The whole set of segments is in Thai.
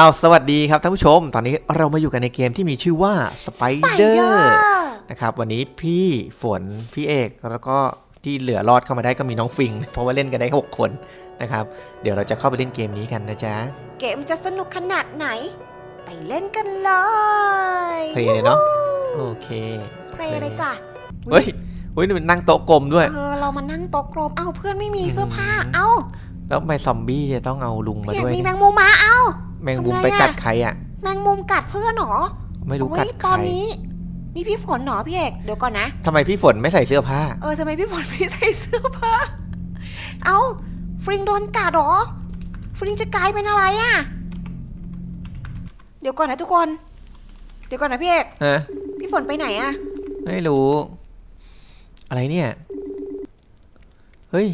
เอาสวัสดีครับท่านผู้ชม ตอนนี้เรามาอยู่กันในเกมที่มีชื่อว่า Spider นะครับวันนี้พี่ฝนพี่เอกแล้วก็ที่เหลือรอดเข้ามาได้ก็มีน้องฟิง เพราะว่าเล่นกันได้ 6 คนนะครับ เดี๋ยวเราจะเข้าไปเล่นเกมนี้กันนะจ๊ะเกมจะสนุกขนาดไหน ไปเล่นกันเลยเพลย์เลยเนาะโอเคเพลย์เลยจ้ะเฮ้ยเฮ้ยนี่มันนั่งโต๊ะกลมด้วยเออเรามานั่งโต๊ะกลมเอ้าเพื่อนไม่มีเสื้อผ้าอืมเอ้าแล้วทำไมซอมบี้จะต้องเอาลุงมาเพียด้วยมีเนี่ยแมงมุมมาเอ้า แมงมุมทำไงไปอะกัดใครอะ แมงมุมกัดเพื่อนเหรอไม่รู้โอ้ยกัดใคตรอนนี้ นี่พี่ฝนเหรอพี่เอกเดี๋ยวก่อนนะทำไมพี่ฝนไม่ใส่เสื้อผ้า เออทำไมพี่ฝนไม่ใส่เสื้อผ้า เอ้าฟริงโดนกัดเหรอฟริงจะกลายเป็นอะไรอะเดี๋ยวก่อนนะทุกคน เดี๋ยวก่อนนะพี่เอกฮะพี่ฝนไปไหนอะไม่รู้ อะไรเนี่ย เฮ้ย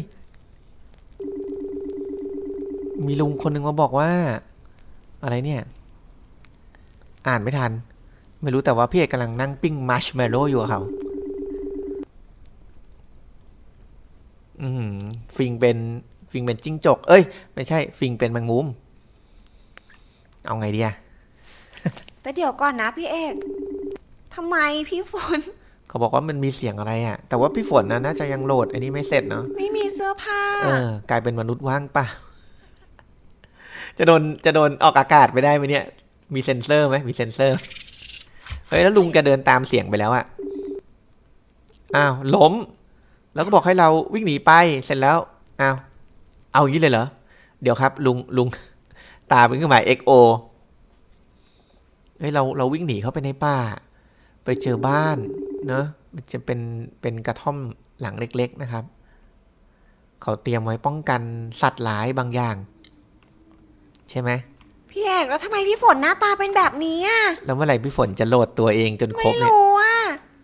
มีลุงคนหนึ่งมาบอกว่า อะไรเนี่ย อ่านไม่ทัน ไม่รู้แต่ว่าพี่เอกกำลังนั่งปิ้งมัชเมลโล่อยู่กับเขาอือหือฟิงเป็นฟิงเป็นจิ้งจก เอ้ย ไม่ใช่ ฟิงเป็นแมงมุม เอาไงดีอะแต่เดี๋ยวก่อนนะพี่เอกทำไมพี่ฝน เขาบอกว่ามันมีเสียงอะไรอะแต่ว่าพี่ฝนนะน่าจะยังโหลดอันนี้ไม่เสร็จเนาะ ไม่มีเสื้อผ้า เออกลายเป็นมนุษย์ว่างเปล่า จะโดนจะโดนออกอากาศไปได้ไหมเนี่ย มีเซ็นเซอร์ไหมมีเซ็นเซอร์ เฮ้ยแล้วลุงแกเดินตามเสียงไปแล้วอะอ้าวล้ม แล้วก็บอกให้เราวิ่งหนีไปเสร็จแล้วอ้าวเอาอย่างนี้เลยเหรอ เดี๋ยวครับ ลุงลุงตาเป็นเครื่องหมาย XO เฮ้ยเราเราวิ่งหนีเข้าไปในป่า ไปเจอบ้านเนอะมันจะเป็นเป็นกระท่อมหลังเล็ก ๆนะครับ เขาเตรียมไว้ป้องกันสัตว์ร้ายบางอย่าง ใช่ไหมพี่เอกแล้วทำไมพี่ฝนหน้าตาเป็นแบบนี้อะแล้วเมื่อไหร่พี่ฝนจะโหลดตัวเองจนครไม่บเนี่ย รู้อะ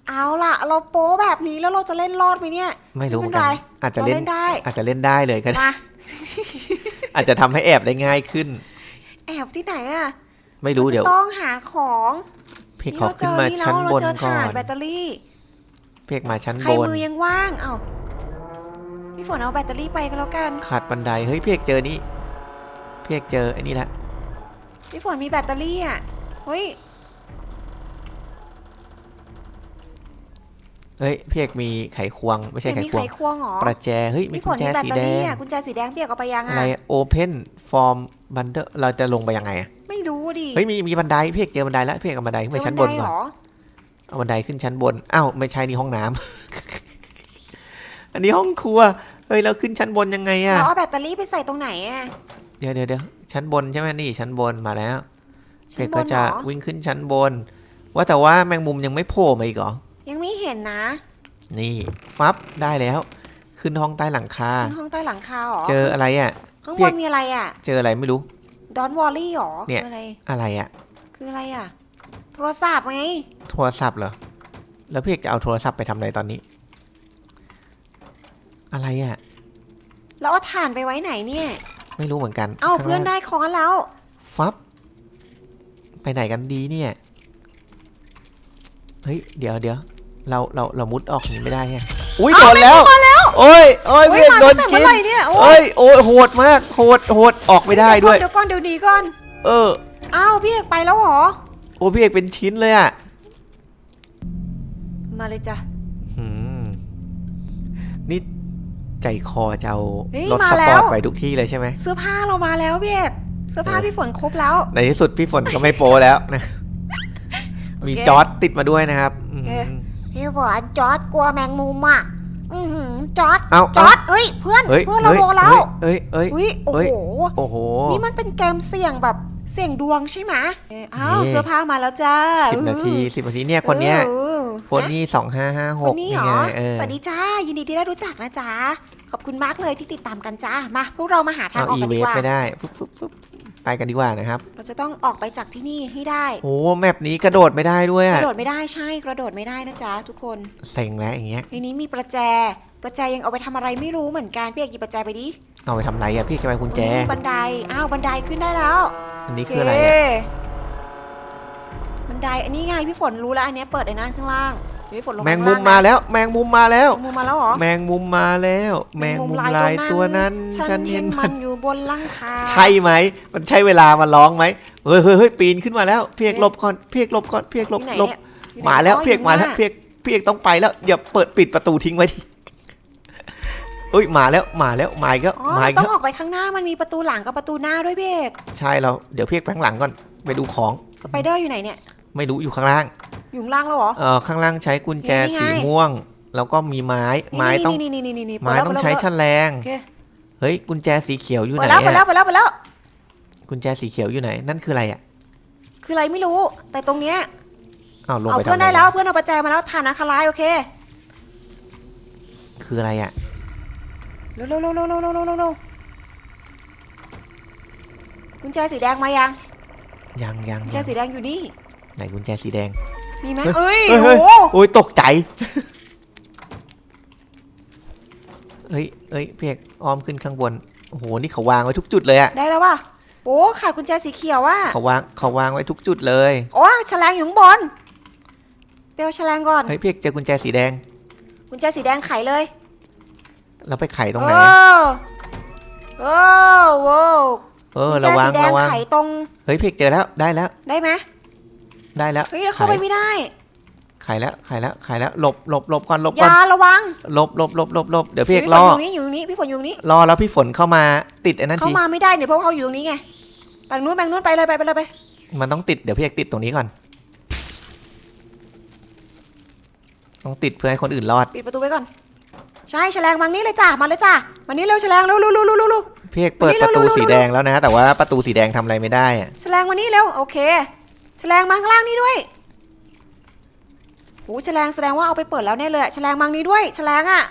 เอาล่ะ เราโป๊แบบนี้แล้วเราจะเล่นรอดไหมเนี่ยไม่รู้เหมือนกันไม่เป็นไรอาจจะเราเล่นเล่น ได้อาจจะเล่นได้เลยก็ได้มาอาจจะทำให้แอบได้ง่ายขึ้น แอบที่ไหนอะไม่รู้าจะเดี๋ยวต้องหาของพี่ขอขึ้นมาชั้นบนเราเจอก่อถ่านนแบตเตอรี่พี่มาชั้นใครบน มือยังว่าง เอาพี่ฝนเอาแบตเตอรี่ไปก็แล้วกัน ขาดบันได เฮ้ยพี่เอกเจอนี่ พี่เอกเจอไอ้นี่ละพี่ฝนมีแบตเตอรี่อะเฮ้ยเฮ้ยพี่เอกมีไขควงไม่ใช่ไขมีควไขงควงเหรอประแจเฮ้ยมีพี่ฝกุญนแจมีแบตสีเตอแดรี่งอะกุญแจสีแดงเปียกเอาไปยังอะอะไร Open Form Bundle เราจะลงไปยังไงอะไม่รู้ดิเฮ้ยมีมีบันไดพี่เอกเจอบันไดแล้วพี่เอกเอาบันไดขึ้นไปชั้นบนเจอก่อนไดเหรอเอาบันไดขึ้นชั้นบนอ้าวไม่ใช่นี่ห้องน้ำอันนี้ห้องครัวเฮ้ยแล้วขึ้นชั้นบนยังไงอะเราเอาแบตเตอรี่ไปใส่ตรงไหนอะ เดี๋ยวเดี๋ยวเดี๋ยวชั้นบนใช่ไหมนี่ชั้นบนมาแล้วชั้เด็นกบก็นเหรจะอวิ่งขึ้นชั้นบน ว่าแต่ว่าแมงมุมยังไม่โผล่มาอีกเหรอ ยังไม่เห็นนะ นี่ฟับได้แล้ว ขึ้นห้องใต้หลังคาขึ้นห้องใต้หลังคาเหรอ เจออะไรอะข้างเพีบยนกมีอะไรอะ เจออะไรไม่รู้ดอนวอลลี่หรอเนี่ยคืออะไร อะไรอะคืออะไรอะ โทรศัพท์ไง โทรศัพท์เหรอ แล้วพี่เอกจะเอาโทรศัพท์ไปทำอะไรตอนนี้ อะไรอะแล้วเอาถ่านไปไว้ไหนเนี่ย ไม่รู้เหมือนกันเอ้าข้งเพื่อนล่งได้ค้อนแล้ว ฟับ ไปไหนกันดีเนี่ย เฮ้ย เดี๋ยวเดี๋ยวเราเราเรามุดออกอย่างนี้ไม่ได้ไงอุ้ยโดนแล้ว โอ้ยโอ้ยเฮ้พี่ยเอกมาโดตั้นงแต่กิเมื่อนไหร่เนี่ยโอ้เอ้ยโอ้ยโหดมาก โหดโหดออกไม่ได้ด้วย เดี๋ยวก่อนเดี๋ยวหนีก่อน เออ อ้าวพี่เอกไปแล้วเหรอ โอ้พี่เอกเป็นชิ้นเลยอะมาเลยจ้ะ หืมนี่ ใจคอจะเอาเฮ้ยรถมาสแล้ปอวร์ตไปทุกที่เลยใช่ไหม เสื้อผ้าเรามาแล้วพี่เอกเสื้อผ้าเออ พี่ฝนครบแล้ว ในที่สุดพี่ฝนก็ไม่โป้แล้วนะ มีโอเคจอร์ดติดมาด้วยนะครับอืมโอเค พี่ฝนจอดกลัวแมงมุมอะ อือหือจอดเอาจเอาอดเอ้ย เพื่อน เฮ้ยเพื่อนเราฮ้ยโดนแล้วเฮ้ยเฮ้ยอุ้ยโอ้เฮ้ยโห โอ้โห นี่มันเป็นเกมเสี่ยงแบบเสี่ยงดวงใช่ไหมเอ้ยอ้าวนี่ เสื้อผ้ามาแล้วจ้าสิบนาทีสิบนาทีเนี่ยคนเนี้ย เออ คนฮะนี้สองห้าห้าหคนกนี้นี่เหรไงอเออ สวัสดีจ้า ยินดีที่ได้รู้จักนะจ๊ะ ขอบคุณมากเลยที่ติดตามกันจ้า มาพวกเรามาหาทางเอาออกอีกันเวดีฟกว่า ไม่ได้ฟึบฟึบฟึบไปกันดีกว่านะครับเราจะต้องออกไปจากที่นี่ให้ได้ โอ้แมปนี้กระโดดไม่ได้ด้วยกอะระโดดไม่ได้ใช่ กระโดดไม่ได้นะจ๊ะทุกคน เซ็งแล้วอย่างเงี้ย ในนี้มีประแจ ประแจยังเอาไปทำอะไรไม่รู้เหมือนกันพี่เอกหยิบประแจไปดิเอาไปทำไรอะพี่จะไปกุญแจตรงนี้มีบันได อ้าวบันไดขึ้นได้แล้วอันนี้คืออะไรอะโบัน ไดอันนี้ไงพี่ฝนรู้แล้วอันเนี้ยเปิดไอ้นั่นข้างล่างเดี๋ยวพี่ฝนลงแมงข้มุมล่มาแล้ว แมงมุมมาแล้ว แมงมุมมาแล้วเหรอ แมงมุมมาแล้ว แมงมุมลายตัวนั้น ฉันเห็นมัมันนอยู่บนหลังคาใช่ไหม มันใช่เวลามาร้องไหมเฮ้ยเฮ้ยเฮ้ยปีนขึ้นมาแล้ว เพียกหลบก่อนเพียกหลบก่อนเพียกหลบที่ไหนหลบ เนี่ยอยู่ไหนมาแล้วอ๋อเพียกอยู่มาแล้วข้งหน้เพียกเพียกต้องไปแล้วอย่าเปิดปิดประตูทิ้งไว้ดิเอ้ยมาแล้วมาแล้วมาอีกแล้วอ๋อมามันอีกต้องแล้วออกไปข้างหน้ามันมีประตูหลังกับประตูหน้าด้วยพี่เอกใช่เราเดี๋ยวเพียกแปข้างหลังก่อนไปดูของ สไปเดอร์อยู่ไหนเนี่ย ไม่รู้อยู่ข้างล่างอยู่ข้างล่างแล้วเหรอ เออข้างล่างใช้กุญแจนี่ไง สีม่วง แล้วก็มีไม้ไม้ต้องนี่นี่นี่นี่นี่ไม้ต้องใช้เปิดแฉแล้วลงโอเคเฮ้ยกุญแจสีเขียวอยู่ไหนเปิดแล้วเปิดแล้อะวเปิดแล้วเปิดแล้ว กุญแจสีเขียวอยู่ไหนนั่นคืออะไรอะคืออะไรไม่รู้ แต่ตรงเนี้ยอ้าวลงเอาไปเพื่อนทำได้ไมแล้วเพื่อนเอาประแจมาแล้วทานนะคาไลายโอเคคืออะไรอะเร็วเร็วเร็วเร็วเร็วเร็วเร็วเร็วกุญแจสีแดงมายังยังยังกุญแจยังสีแดงอยู่นี่ ไหนกุญแจสีแดง มีไหมเฮ้เอ้ยเฮ้ยโอ้เฮ้ยโหโอ้ยตกใจเฮ้ยเฮ้ยเพียกอ้อมขึ้นข้างบน โอ้โห นี่เขาวางไว้ทุกจุดเลยอะได้แล้วว่ะโอ้ขาดกุญแจสีเขียวว่ะเขาวางเขาวางไว้ทุกจุดเลย โอ้แฉลงอยู่ข้างบนเดี๋ยวแฉลงก่อน เฮ้ยเพียกเจอกุญแจสีแดง กุญแจสีแดงไขเลย เราไปไขตรงเอไหนออะเออโว้วเออกุญแจระวังสีแดงระวังไขตรง เฮ้ยเพียกเจอแล้วได้แล้ว ได้ไหม ได้แล้วเฮ้ยเราเข้าไปไม่ได้ไขแล้วไขแล้วไขแล้วหลบหลบหลบก่อนหลบอก่อนย่าระวังหลบหลบหลบหลบหลบเดี๋ยวเพียกพี่รฝนออยู่นี่อยู่นี่พี่ฝนอยู่นี่รอแล้วพี่ฝนเข้ามาติดไอ้นั่นเขาทีมาไม่ได้เนี่ยเพราะเขาอยู่ตรงนี้ไงแบ่งนู้นแบ่งนู้นไปเลยไปไปเลยไปมันต้องติดเดี๋ยวเพียกติดตรงนี้ก่อน ต้องติดเพื่อให้คนอื่นรอดปิดประตูไว้ก่อน ใช่แฉลงมังนี้เลยจ้ามาเลยจ้ามานี้เร็วแฉลงเร็วเร็วเร็วเร็วเร็วเร็วเพียกเปิดนี่ประตูเร็วๆๆๆสีแดงแล้วนะ แต่ว่าประตูสีแดงทำอะไรไม่ได้อะแฉลงมานี่เร็วโอเค แฉลงมาข้างล่างนี่ด้วยโหแฉลงแสดงว่าเอาไปเปิดแล้วแน่เลยอะแฉลงมังนี้ด้วยแฉลงอะ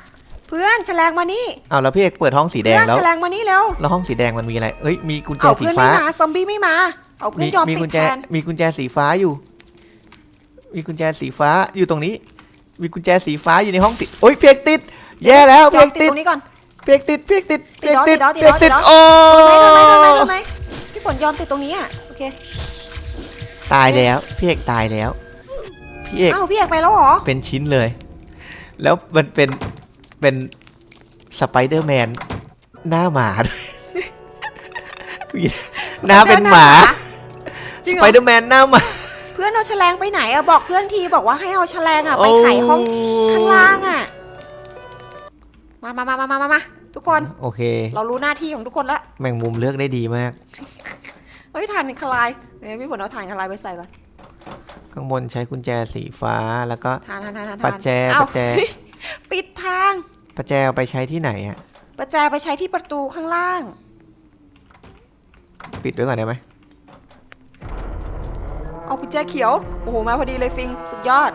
เพื่อนแฉลงมานี่เอาแล้วพี่เอกเปิดห้องสีแดเพื่งอนแล้ว แฉลงมานี่เร็วแล้วห้องสีแดงมันมีอะไร เอ้ยมีกุญแจเอาสีเพื่อนฟ้า ไม่มาซอมบี้ไม่มา เอาเพื่อมีนยอมมีติกุดญแจแทนมีกุญแจสีฟ้าอยู่ มีกุญแจสีฟ้าอยู่ตรงนี้ มีกุญแจสีฟ้าอยู่ในห้องติดโอ้ยเพียกติด แย่แล้วยเพีอยมกติดติดตรงนี้ก่อน เพียกติดเพียกติดติเพียดกล้อติดติดล้อเพียกติดติดล้อโอ้โดนไหมโดนไหมโดนไหมพี่ฝนยอมติดตรงนี้อะโอเค ตายแล้วพี่เอกตายแล้วพี่เอกอ้าวพี่เอกไปแล้วเหรอเป็นชิ้นเลย แล้วมันเป็นเป็นสไปเดอร์แมนหน้าหมาด้วยมีหน้าเป็นหมาจริงสเหรไปอเดอร์แมนหน้าหมา เพื่อนเอาแฉลงไปไหนอะบอกเพื่อนทีบอกว่าให้เอาแฉลงอะไปไขห้องข้างล่างอะมามามามามามามาทุกคน โอเค เรารู้หน้าที่ของทุกคนแล้วแมงมุมเลือกได้ดีมาก เฮ้ยทานคลายเฮ้ยพี่ฝนเอาทานคลายไปใส่ก่อนข้างบนใช้กุญแจสีฟ้าแล้วก็ทานทานทานทานปัจแจเอ้าปัจแจปิดทางประแจเอาไปใช้ที่ไหนอะประแจไปใช้ที่ประตูข้างล่าง ปิดไว้ก่อนได้ไหมเอากุญแจเขียวโอ้โหมาพอดีเลยฟิงสุดยอด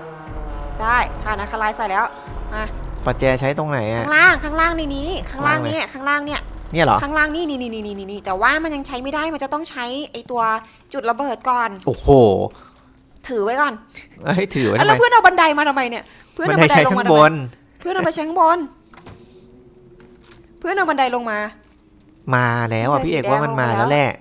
ได้ทานคลายใส่แล้วมาประแจใช้ตรงไหนอะข้างล่างข้างล่างในนี้ ข้างล่างข้างล่างไหนเนี่ยข้างล่างเนี่ย เนี่ยเหรอ ข้างล่างนี่นี่นี่นี่นี่นี่แต่ว่ามันยังใช้ไม่ได้มันจะต้องใช้ไอตัวจุดระเบิดก่อน โอ้โหถือไว้ก่อนเฮ้ยถือไว้อะทำแล้ไมวเพื่อนเอาบันไดมาทำไมเนี่ย เพื่อนมันเอาให้บันไดใช้ลงข้างมาบทำไมน เพื่อนเอาไปใช้ข้างบน เพื่อนเอาบันไดลงมา มาแล้วอะใช้พี่เอกสีแดงว่ามันมาลงมาแล้วแล้วแหละ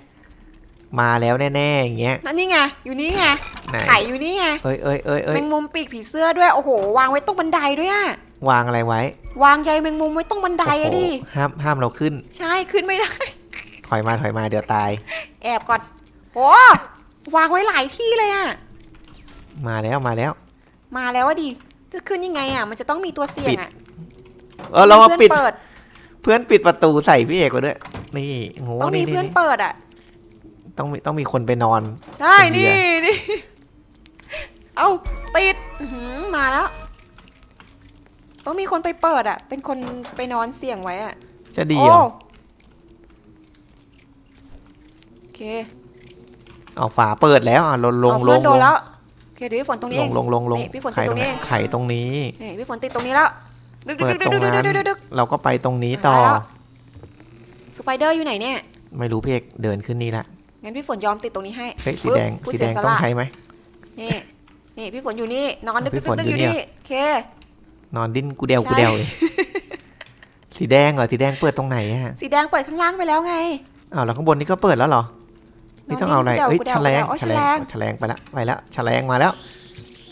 มาแล้วแน่ๆอย่างเงี้ยนั่นนี่ไง อยู่นี่ไงไหนไข่อยู่นี่ไง เอ้ยเอ้ยเอ้ยเอ้แมยงมุมปีกผีเสื้อด้วย โอ้โห วางไว้ตรงบันไดด้วยอะ วางอะไรไว้ วางใยแมงมุมไว้ตรงบันไดโอ้อะโหดิห้ามห้ามเราขึ้น ใช่ขึ้นไม่ได้ ถอยมาถอยมาเดี๋ยวตาย แอบก่อนโอ้วางไว้หลายที่เลยอะมาแล้วมาแล้ว มาแล้วอะดิจะขึ้นยังไงอะมันจะต้องมีตัวเสี่ยงอะเออเรามาพื่อนปิดเปิด เพื่อนปิดประตูใส่พี่เอกไว้ด้วย นี่โอ้โหต้องมีนี่เพื่อนนี่เปิดอะต้องมีต้องมีคนไปนอน ใช่คนเดีนี่ยว นี่ เอาติดอื้อหือมาแล้ว ต้องมีคนไปเปิดอะเป็นคนไปนอนเสี่ยงไว้อะจะดีเหรอโโอเคเอาฝาเปิดแล้วอะลงลงเอาลเพื่อนงโดลนงแล้วโอเคเดี๋ยวพี่ฝนตรงนี้ลเอง งลงลงลงนี่พี่ฝนติดไขตรงนี้เอง ไขตรงนี้ นี่พี่ฝนติดตรงนี้แล้ว ดึกดึกเปิดดึกตรดึงกดึกนั้นดึกดึกดึก เราก็ไปตรงนี้ต่อ มาแล้ว สไปเดอร์อยู่ไหนเนี่ย ไม่รู้พี่เอกเดินขึ้นนี่ละงั้นพี่ฝนยอมติดตรงนี้ให้เฮ้ยสีปึ๊บแดงผู้สีเสีแดยงสละต้องใช้ไหม นี่นี่พี่ฝนอยู่นี่นอนดึกพี่ดึกฝนดึกออยู่ยู่เนี่ยนี่โอเค นอนดิ้นกูเดียวใช่กูเดียวเลยสีแดงเหรอสีแดงเปิดตรงไหนอะสีแดงเปิดข้างล่างไปแล้วไงอ้าวแล้วข้างบนนี่ก็เปิดแล้วเหรอ นี่ต้องเอาอะไรนอนเอ้ยดิ้นแฉลงกูเดากูเดาอ๋อแฉลงแฉลงแฉลงไปละไปแล้วแฉลงมาแล้ว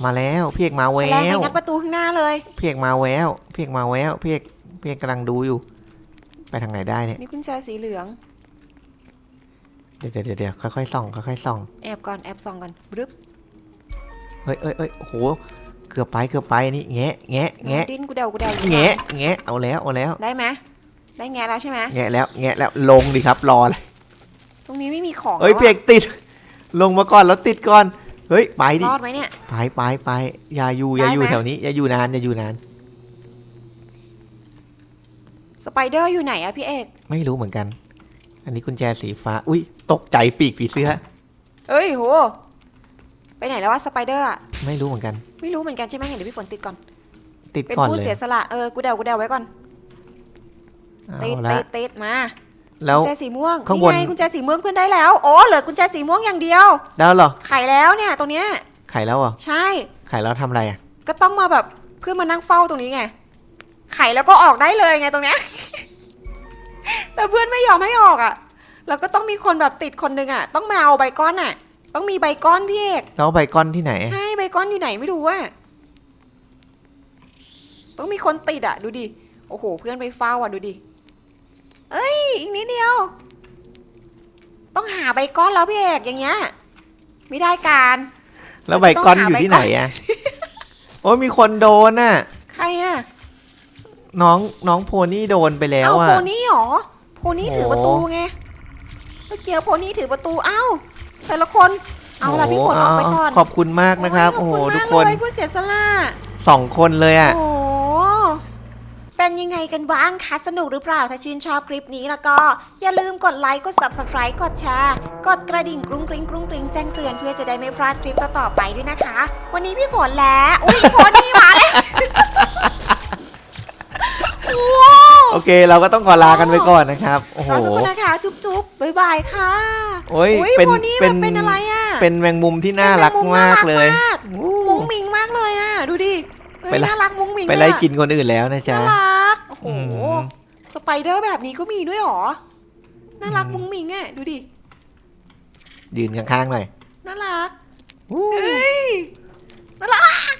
มาแล้วพี่เอกมาแวแฉลงไปวงัดประตูข้างหน้าเลยพี่เอกมาแววพี่เอกมาแววพี่เอกพี่เอกกำลังดูอยู่ ไปทางไหนได้เนี่ยนี่กุญแจสีเหลืองเดี๋ยวเดี๋ยวเดี๋ยวค่อยๆส่องค่อยๆส่องแอบก่อนแอบส่องก่อนบรึบเฮ้ยเฮ้ยเฮ้ยโอ้โห เกือบไปเกือบไปนี่แงะแงะแงะดิ้นกูเดากูเดาอยู่แงะแงะเอาแล้วเอาแล้วได้ไหมได้แงะแล้วใช่ไหมแงะแล้วแงะแล้วลงดิครับรอเลยตรงนี้ไม่มีของเฮ้ยแล้วพี่เอกติด ลงมาก่อนแล้วติดก่อนเฮ้ยไปอะดิรอดไหมเนี่ยไปไปไปอย่าอยู่อย่าอยู่ได้ไหมแถวนี้อย่าอยู่นานอย่าอยู่นานสไปเดอร์อยู่ไหนอะพี่เอก ไม่รู้เหมือนกัน อันนี้กุญแจสีฟ้า อุ้ยตกใจปีกผีเสื้อเอ้ยโห ไปไหนแล้ววะสไปเดอร์อะไม่รู้เหมือนกัน ไม่รู้เหมือนกันใช่ไหมเห็นเดี๋ยวพี่ฝนติดก่อน ติดเป็นก่อนผู้เลยเสียสละเออกูเดากูเดาไว้ก่อนเอาติดละติดติดมาแล้ว กุญแจสีม่วงข้างบนไกุญแจสีม่วงเพื่อนได้แล้วโอ้เหลือกุญแจสีม่วงอย่างเดียว แล้วเหรอไขแล้วเนี่ยตรงเนี้ยไขแล้วเหรอใช่ ไขแล้วทำอะไรอะก็ต้องมาแบบเพื่อนมานั่งเฝ้าตรงนี้ไง ไขแล้วก็ออกได้เลยไงตรงเนี้ย แต่เพื่อนไม่ยอมให้ออกอะแล้วก็ต้องมีคนแบบติดคนหนึงอะ ต้องมาเอาใบก้อนอะ ต้องมีใบก้อนพี่เอกแล้วใบก้อนที่ไหน ใช่ใบก้อนอยู่ไหนไม่รู้อะต้องมีคนติดอะดูดิโอ้โห เพื่อนไปเฝ้าอะดูดิเอ้ยอีกนิดเดียว ต้องหาใบก้อนแล้วพี่เอกอย่างเงี้ยไม่ได้การแล้วใบก้อนอยู่ที่ไหนอะโอ้ยมีคนโดนน่ะใครอะน้องน้องโพนี่โดนไปแล้วเอาอะโพนี่เหรอโพนี่โอ้ถือประตูไงเมื่อกี้โพนี่ถือประตูเอ้า แต่ละคน เอาละพี่ฝนออกไปก่อนขอบคุณมากนะครับ โอ้โหขบทุณกมากคนเลยผู้เสียสละสองคนเลยอะโอ้โหเป็นยังไงกันบ้างคะสนุกหรือเปล่าถ้าชื่นชอบคลิปนี้แล้วก็ อย่าลืมกดไลค์กด subscribe กดแชร์กดกระดิ่งกรุ้งกริ้งกรุ้งกริ้งแจ้งเตือนเพื่อจะได้ไม่พลาดคลิปต่อๆไปด้วยนะคะ วันนี้พี่ฝนแล้วอุ้ยโพนี่มาแล้ว ว้าว โอ เคเราก็ต้องขอลากันไปก่อนนะครับ โอ้โหขอบคุณนะคะจุ๊บๆบ๊ายบายค่ะโอ้ยอุ้ยเป็นโพนี่เป็แบบนเป็นอะไรอะ เป็นแมงมุมที่น่ารักเป็นแงมุมากเลยน่รักมากโอ้มุ้งมิงมากเลยอะ ดูดิเฮ้ยไปไล่น่ารักมุ้งมิงไปไล่อะกินคนอื่นแล้วนะจ๊ะ น่ารัก โอ้โหอืมสไปเดอร์แบบนี้ก็มีด้วยเหรอ น่ารักมุ้งมิงอะ ดูดิ ยืนข้างๆหน่อย น่ารักอู้เฮ้ย น่ารัก